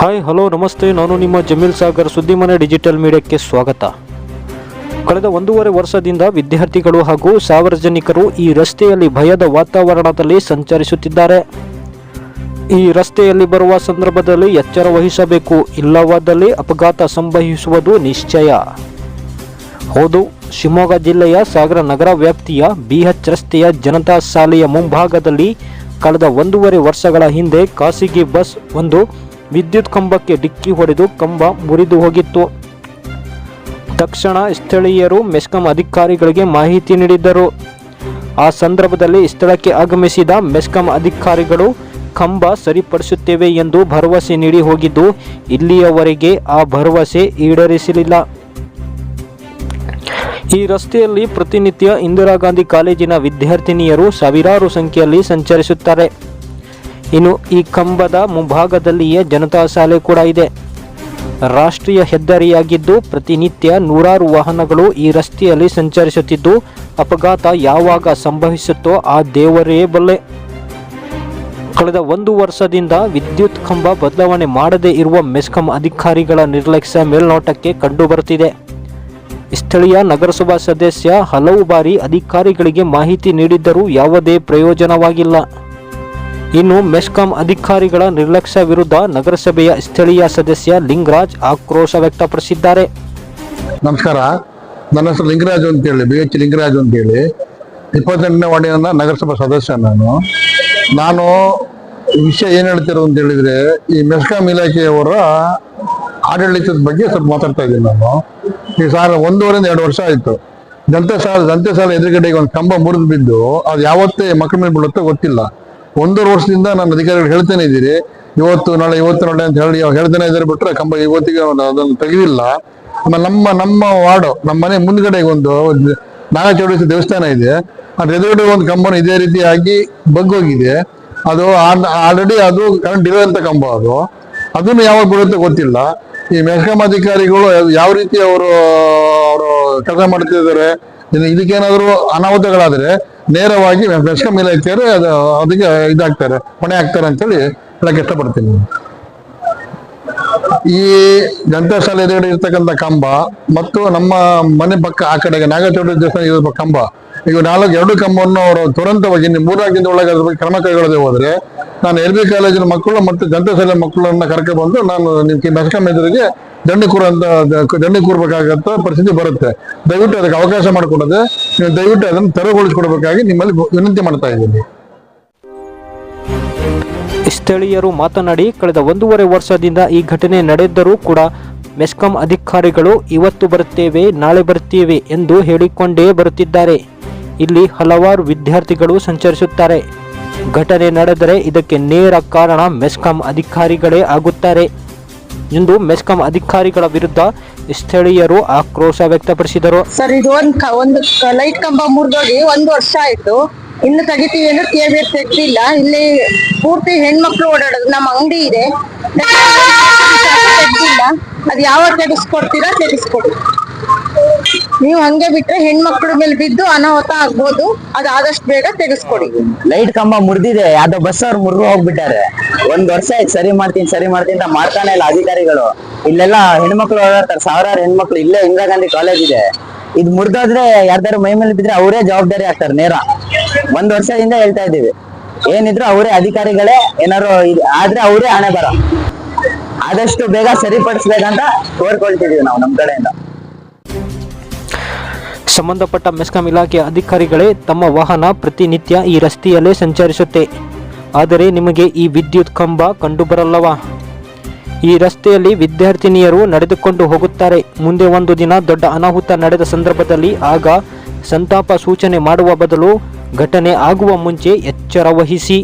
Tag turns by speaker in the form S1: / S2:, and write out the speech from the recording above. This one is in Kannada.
S1: ಹಾಯ್ ಹಲೋ ನಮಸ್ತೆ. ನಾನು ನಿಮ್ಮ ಜಮೀಲ್ ಸಾಗರ್ ಸುದ್ದಿಮನೆ ಡಿಜಿಟಲ್ ಮೀಡಿಯಾಕ್ಕೆ ಸ್ವಾಗತ. ಕಳೆದ ಒಂದೂವರೆ ವರ್ಷದಿಂದ ವಿದ್ಯಾರ್ಥಿಗಳು ಹಾಗೂ ಸಾರ್ವಜನಿಕರು ಈ ರಸ್ತೆಯಲ್ಲಿ ಭಯದ ವಾತಾವರಣದಲ್ಲಿ ಸಂಚರಿಸುತ್ತಿದ್ದಾರೆ. ಈ ರಸ್ತೆಯಲ್ಲಿ ಬರುವ ಸಂದರ್ಭದಲ್ಲಿ ಎಚ್ಚರ ವಹಿಸಬೇಕು, ಇಲ್ಲವಾದಲ್ಲಿ ಅಪಘಾತ ಸಂಭವಿಸುವುದು ನಿಶ್ಚಯ. ಹೌದು, ಶಿವಮೊಗ್ಗ ಜಿಲ್ಲೆಯ ಸಾಗರ ನಗರ ವ್ಯಾಪ್ತಿಯ ಬಿಎಚ್ ರಸ್ತೆಯ ಜನತಾ ಶಾಲೆಯ ಮುಂಭಾಗದಲ್ಲಿ ಕಳೆದ ಒಂದೂವರೆ ವರ್ಷಗಳ ಹಿಂದೆ ಖಾಸಗಿ ಬಸ್ ಒಂದು ವಿದ್ಯುತ್ ಕಂಬಕ್ಕೆ ಡಿಕ್ಕಿ ಹೊಡೆದು ಕಂಬ ಮುರಿದು ಹೋಗಿತ್ತು. ತಕ್ಷಣ ಸ್ಥಳೀಯರು ಮೆಸ್ಕಾಂ ಅಧಿಕಾರಿಗಳಿಗೆ ಮಾಹಿತಿ ನೀಡಿದ್ದರು. ಆ ಸಂದರ್ಭದಲ್ಲಿ ಸ್ಥಳಕ್ಕೆ ಆಗಮಿಸಿದ ಮೆಸ್ಕಾಂ ಅಧಿಕಾರಿಗಳು, ಕಂಬ ಸರಿಪಡಿಸುತ್ತೇವೆ ಎಂದು ಭರವಸೆ ನೀಡಿ ಹೋಗಿದ್ದು, ಇಲ್ಲಿಯವರೆಗೆ ಆ ಭರವಸೆ ಈಡೇರಿಸಲಿಲ್ಲ. ಈ ರಸ್ತೆಯಲ್ಲಿ ಪ್ರತಿನಿತ್ಯ ಇಂದಿರಾ ಗಾಂಧಿ ಕಾಲೇಜಿನ ವಿದ್ಯಾರ್ಥಿನಿಯರು ಸಾವಿರಾರು ಸಂಖ್ಯೆಯಲ್ಲಿ ಸಂಚರಿಸುತ್ತಾರೆ. ಇನ್ನು ಈ ಕಂಬದ ಮುಂಭಾಗದಲ್ಲಿಯೇ ಜನತಾ ಶಾಲೆ ಕೂಡ ಇದೆ. ರಾಷ್ಟ್ರೀಯ ಹೆದ್ದಾರಿಯಾಗಿದ್ದು ಪ್ರತಿನಿತ್ಯ ನೂರಾರು ವಾಹನಗಳು ಈ ರಸ್ತೆಯಲ್ಲಿ ಸಂಚರಿಸುತ್ತಿದ್ದು ಅಪಘಾತ ಯಾವಾಗ ಸಂಭವಿಸುತ್ತೋ ಆ ದೇವರೇ ಬಲ್ಲೆ. ಕಳೆದ ಒಂದು ವರ್ಷದಿಂದ ವಿದ್ಯುತ್ ಕಂಬ ಬದಲಾವಣೆ ಮಾಡದೇ ಇರುವ ಮೆಸ್ಕಾಂ ಅಧಿಕಾರಿಗಳ ನಿರ್ಲಕ್ಷ್ಯ ಮೇಲ್ನೋಟಕ್ಕೆ ಕಂಡುಬರುತ್ತಿದೆ. ಸ್ಥಳೀಯ ನಗರಸಭಾ ಸದಸ್ಯ ಹಲವು ಬಾರಿ ಅಧಿಕಾರಿಗಳಿಗೆ ಮಾಹಿತಿ ನೀಡಿದ್ದರೂ ಯಾವುದೇ ಪ್ರಯೋಜನವಾಗಿಲ್ಲ. ಇನ್ನು ಮೆಸ್ಕಾಂ ಅಧಿಕಾರಿಗಳ ನಿರ್ಲಕ್ಷ್ಯ ವಿರುದ್ಧ ನಗರಸಭೆಯ ಸ್ಥಳೀಯ ಸದಸ್ಯ ಲಿಂಗರಾಜ್ ಆಕ್ರೋಶ ವ್ಯಕ್ತಪಡಿಸಿದ್ದಾರೆ.
S2: ನಮಸ್ಕಾರ. ನನ್ನ ಹೆಸರು ಲಿಂಗರಾಜು ಅಂತೇಳಿ ಬಿ ಎಚ್ ಲಿಂಗರಾಜು ಅಂತೇಳಿ. ಇಪ್ಪತ್ತೆಂಟನೇ ವಾರ್ಡಿನ ನಗರಸಭಾ ಸದಸ್ಯ ನಾನು. ನಾನು ಈ ವಿಷಯ ಏನು ಹೇಳ್ತಿರೋ ಅಂತ ಹೇಳಿದ್ರೆ, ಈ ಮೆಸ್ಕಾಂ ಇಲಾಖೆಯವರ ಆಡಳಿತದ ಬಗ್ಗೆ ಸ್ವಲ್ಪ ಮಾತಾಡ್ತಾ ಇದ್ದೀನಿ ನಾನು. ಈ ಸಾಲ ಒಂದೂವರೆಯಿಂದ ಎರಡು ವರ್ಷ ಆಯಿತು. ದಂತೆ ಸಾಲ ದಂತೆ ಸಾಲ ಎದುರುಗಡೆಗೆ ಒಂದು ಕಂಬ ಮುರಿದು ಬಿದ್ದು, ಅದು ಯಾವತ್ತೇ ಮಕ್ಕಳ ಮೇಲೆ ಬೀಳುತ್ತೋ ಗೊತ್ತಿಲ್ಲ. ಒಂದೂವರೆ ವರ್ಷದಿಂದ ನಾನು ಅಧಿಕಾರಿಗಳು ಹೇಳ್ತಾನೆ ಇದ್ದೀರಿ. ಇವತ್ತು ನಾಳೆ ಇವತ್ತು ನಾಳೆ ಅಂತ ಹೇಳಿ ಹೇಳ್ತಾನೆ ಇದ್ದಾರೆ ಬಿಟ್ರೆ ಕಂಬ ಇವತ್ತಿಗೆ ಅದನ್ನು ತೆಗೆದಿಲ್ಲ. ಆಮೇಲೆ ನಮ್ಮ ನಮ್ಮ ವಾರ್ಡು, ನಮ್ಮ ಮನೆ ಮುಂದ್ಗಡೆ ಒಂದು ನಾಗಚೌಡೇಶ್ವರ ದೇವಸ್ಥಾನ ಇದೆ. ಅದ್ರ ಎದುರುಗಡೆ ಒಂದು ಕಂಬನ ಇದೇ ರೀತಿಯಾಗಿ ಬಗ್ಗೋಗಿದೆ. ಅದು ಆಲ್ರೆಡಿ ಅದು ಕರೆಂಟ್ ಇರುವಂತ ಕಂಬ ಅದು. ಅದನ್ನು ಯಾವಾಗ ಬರುತ್ತೆ ಗೊತ್ತಿಲ್ಲ. ಈ ಮೆಸ್ಕಾಂ ಅಧಿಕಾರಿಗಳು ಯಾವ ರೀತಿ ಅವರು ಅವರು ಕೆಲಸ ಮಾಡ್ತಿದ್ದಾರೆ ಇದಕ್ಕೇನಾದರೂ ಅನಾಹುತಗಳಾದ್ರೆ ನೇರವಾಗಿ ಮೆಸ್ಕಾಂ ಇಲಾಖೆಯವರು ಅದು ಅದಕ್ಕೆ ಇದಾಗ್ತಾರೆ, ಹೊಣೆ ಆಗ್ತಾರೆ ಅಂತೇಳಿ ಹೇಳಕ್ ಇಷ್ಟಪಡ್ತೀನಿ. ಈ ಜನತಾ ಶಾಲೆ ಎದುರುಗಡೆ ಇರ್ತಕ್ಕಂಥ ಕಂಬ ಮತ್ತು ನಮ್ಮ ಮನೆ ಪಕ್ಕ ಆ ಕಡೆಗೆ ನಾಗಚೌಡ ದೇವಸ್ಥಾನ ಇರುವ ಕಂಬ, ಈಗ ನಾಲ್ಕು ಎರಡು ಕಂಬವನ್ನು ಅವರು ತುರಂತವಾಗಿ ಇನ್ನು ಮೂರ್ನಾಲ್ಕು ದಿನದ ಒಳಗೆ ಕ್ರಮ ಕೈಗೊಳ್ಳದೆ ಹೋದ್ರೆ ನಾನು ಎಲ್ ಬಿ ಕಾಲೇಜಿನ ಮಕ್ಕಳು ಮತ್ತು ಶಾಲೆ ಮಕ್ಕಳನ್ನ ಕರ್ಕೊಂಡ್ಬಂದು ನಾನು ನಿಮ್ಗೆ ಮೆಸ್ಕಾಂ ಎದುರಿಗೆ ದಂಡಿ ಕೂರಂತ ದಂಡಿ ಕೂರ್ಬೇಕಾಗಂತ ಪರಿಸ್ಥಿತಿ ಬರುತ್ತೆ. ದಯವಿಟ್ಟು ಅದಕ್ಕೆ ಅವಕಾಶ ಮಾಡಿಕೊಡದೆ, ನೀವು ದಯವಿಟ್ಟು ಅದನ್ನು ತೆರವುಗೊಳಿಸಿಕೊಡ್ಬೇಕಾಗಿ ನಿಮ್ಮಲ್ಲಿ ವಿನಂತಿ ಮಾಡ್ತಾ ಇದ್ದೀನಿ.
S1: ಸ್ಥಳೀಯರು ಮಾತನಾಡಿ, ಕಳೆದ ಒಂದೂವರೆ ವರ್ಷದಿಂದ ಈ ಘಟನೆ ನಡೆದರೂ ಕೂಡ ಮೆಸ್ಕಾಂ ಅಧಿಕಾರಿಗಳು ಇವತ್ತು ಬರುತ್ತೇವೆ, ನಾಳೆ ಬರುತ್ತೇವೆ ಎಂದು ಹೇಳಿಕೊಂಡೇ ಬರುತ್ತಿದ್ದಾರೆ. ಇಲ್ಲಿ ಹಲವಾರು ವಿದ್ಯಾರ್ಥಿಗಳು ಸಂಚರಿಸುತ್ತಾರೆ. ಘಟನೆ ನಡೆದರೆ ಇದಕ್ಕೆ ನೇರ ಕಾರಣ ಮೆಸ್ಕಾಂ ಅಧಿಕಾರಿಗಳೇ ಆಗುತ್ತಾರೆ. ಎಂದು ಮೆಸ್ಕಾಂ ಅಧಿಕಾರಿಗಳ ವಿರುದ್ಧ ಸ್ಥಳೀಯರು ಆಕ್ರೋಶ ವ್ಯಕ್ತಪಡಿಸಿದರು.
S3: ಸರ್, ಇದು ಒಂದ್ ಕ- ಒಂದು ಲೈಟ್ ಕಂಬ ಮುರಿದೋಗಿ ಒಂದು ವರ್ಷ ಆಯ್ತು. ಇನ್ನು ತೆಗಿತೀವಿ ಅಂದ್ರೆ ಕೇಳಿ ತೆಗ್ದಿಲ್ಲ. ಇಲ್ಲಿ ಪೂರ್ತಿ ಹೆಣ್ಮಕ್ಳು ಓಡಾಡೋದು. ನಮ್ಮ ಅಂಗಡಿ ಇದೆ. ಅದು ಯಾವಾಗ ತೆಗಿಸ್ಕೊಡ್ತೀರಾ, ತೆಗಿಸ್ಕೊಡಿ. ನೀವು ಹಂಗೆ ಬಿಟ್ರೆ ಹೆಣ್ಮಕ್ಳ ಮೇಲೆ ಬಿದ್ದು ಅನಾಹುತ ಆಗ್ಬೋದು. ಅದಾದಷ್ಟು ಬೇಗ ತೆಗೆಸ್ಕೊಡಿ.
S4: ಲೈಟ್ ಕಂಬ ಮುರಿದಿದೆ. ಯಾವ್ದೋ ಬಸ್ ಅವ್ರು ಮುರಿದು ಹೋಗ್ಬಿಟ್ಟಾರೆ. ಒಂದ್ ವರ್ಷ ಆಯ್ತು ಸರಿ ಮಾಡ್ತೀನಿ ಸರಿ ಮಾಡ್ತೀನಿ ಅಂತ ಮಾಡ್ತಾನೆ ಇಲ್ಲ ಅಧಿಕಾರಿಗಳು. ಇಲ್ಲೆಲ್ಲ ಹೆಣ್ಮಕ್ಳು ಓಡಾಡ್ತಾರೆ. ಸಾವಿರಾರು ಹೆಣ್ಮಕ್ಳು ಇಲ್ಲೇ ಇಂದಿರಾ ಗಾಂಧಿ ಕಾಲೇಜ್ ಇದೆ. ಇದು ಮುರಿದೋದ್ರೆ ಯಾರ್ದಾರು ಮೈ ಮೇಲೆ ಬಿದ್ರೆ ಅವರೇ ಜವಾಬ್ದಾರಿ ಆಗ್ತಾರೆ ನೇರ. ಒಂದ್ ವರ್ಷದಿಂದ ಹೇಳ್ತಾ ಇದೀವಿ ಏನಿದ್ರು ಅವರೇ ಅಧಿಕಾರಿಗಳೇ ಏನಾರು ಆದ್ರೆ ಅವರೇ ಹಣೆ ಬರ ಆದಷ್ಟು ಬೇಗ ಸರಿಪಡಿಸ್ಬೇಕಂತ ಕೋರ್ಕೊಳ್ತಿದೀವಿ ನಾವು ನಮ್ ಕಡೆಯಿಂದ.
S1: ಸಂಬಂಧಪಟ್ಟ ಮೆಸ್ಕಾಂ ಇಲಾಖೆಯ ಅಧಿಕಾರಿಗಳೇ ತಮ್ಮ ವಾಹನ ಪ್ರತಿನಿತ್ಯ ಈ ರಸ್ತೆಯಲ್ಲೇ ಸಂಚರಿಸುತ್ತೆ. ಆದರೆ ನಿಮಗೆ ಈ ವಿದ್ಯುತ್ ಕಂಬ ಕಂಡುಬರಲ್ಲವಾ? ಈ ರಸ್ತೆಯಲ್ಲಿ ವಿದ್ಯಾರ್ಥಿನಿಯರು ನಡೆದುಕೊಂಡು ಹೋಗುತ್ತಾರೆ. ಮುಂದೆ ಒಂದು ದಿನ ದೊಡ್ಡ ಅನಾಹುತ ನಡೆದ ಸಂದರ್ಭದಲ್ಲಿ ಆಗ ಸಂತಾಪ ಸೂಚನೆ ಮಾಡುವ ಬದಲು ಘಟನೆ ಆಗುವ ಮುಂಚೆ ಎಚ್ಚರ ವಹಿಸಿ.